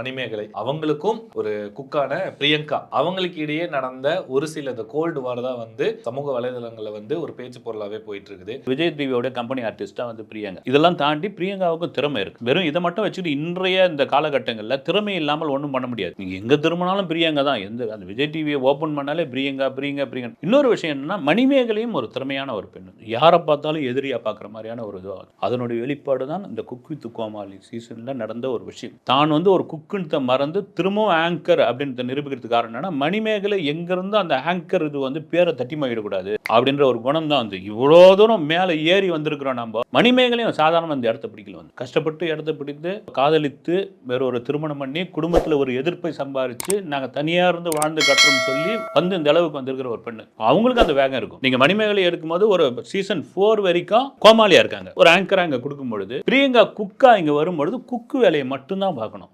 மணிமேகலை அவங்களுக்கும் ஒரு குக்கான பிரியங்கா. அவங்களுக்கு இடையே நடந்த ஒரு சில இந்த கோல்டு வார் தான் வந்து சமூக வலைதளங்களில் வந்து ஒரு பேச்சு பொருளாகவே போயிட்டு இருக்குது விஜய் டிவியோட கம்பெனி ஆர்டிஸ்டா வந்து பிரியங்கா. இதெல்லாம் தாண்டி பிரியங்காவுக்கும் திறமை இருக்கு. வெறும் இதை மட்டும் வச்சுட்டு இன்றைய இந்த காலகட்டங்களில் திறமை இல்லாமல் ஒன்றும் பண்ண முடியாது. நீங்க எங்க திரும்பினாலும் பிரியங்கா தான். எந்த அந்த விஜய் டிவியை ஓப்பன் பண்ணாலே பிரியங்கா பிரியங்கா பிரியங்கா. இன்னொரு விஷயம் என்னன்னா மணிமேகலையும் ஒரு திறமையான ஒரு பெண் யாரை பார்த்தாலும் எதிரியா பார்க்குற மாதிரியான ஒரு இதுவாகும் அதனுடைய வெளிப்பாடு தான் இந்த குக் வித் கோமாளி சீசனில் நடந்த ஒரு விஷயம். தான் வந்து ஒரு குக் குக்குன்னு மறந்து திரும்பவும் ஆங்கர் அப்படின்றத நிரூபிக்கிறதுக்கு காரணம் என்னன்னா மணிமேகலை எங்கேருந்து அந்த ஆங்கர் இது வந்து பேரை தட்டி மகிடக்கூடாது அப்படின்ற ஒரு குணம் தான் வந்து. இவ்வளோ தூரம் மேலே ஏறி வந்திருக்கிறோம் நம்ம. மணிமேகலையும் சாதாரண அந்த இடத்த பிடிக்கல வந்து. கஷ்டப்பட்டு இடத்த பிடித்து காதலித்து வேற ஒரு திருமணம் பண்ணி குடும்பத்தில் ஒரு எதிர்ப்பை சம்பாரித்து நாங்கள் தனியாக இருந்து வாழ்ந்து கட்டுறோம்னு சொல்லி வந்து இந்த அளவுக்கு வந்திருக்கிற ஒரு பெண்ணு. அவங்களுக்கு அந்த வேகம் இருக்கும். நீங்கள் மணிமேகலை எடுக்கும்போது ஒரு சீசன் ஃபோர் வரைக்கும் கோமாளியாக இருக்காங்க. ஒரு ஆங்கரா இங்கே கொடுக்கும் பொழுது பிரியங்கா குக்கா இங்கே வரும்பொழுது குக்கு வேலையை மட்டும்தான் பார்க்கணும்.